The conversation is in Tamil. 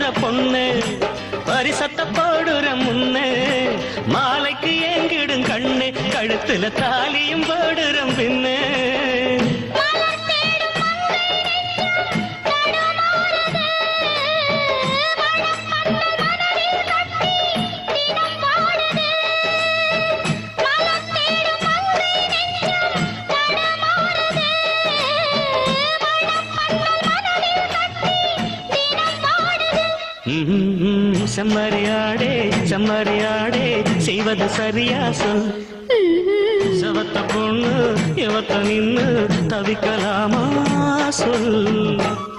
போடுற பொண்ணு பரிசத்த போடுற முன்னு மாலைக்கு ஏங்கிடும் கண்ணு கழுத்துல தாலியும் போடுற பின்னு. செம்மறியாடே செம்மறியாடே செய்வது சரியா சொல். செவத்த பொண்ணு எவத்த நின்று தவிக்கலாமா சொல்.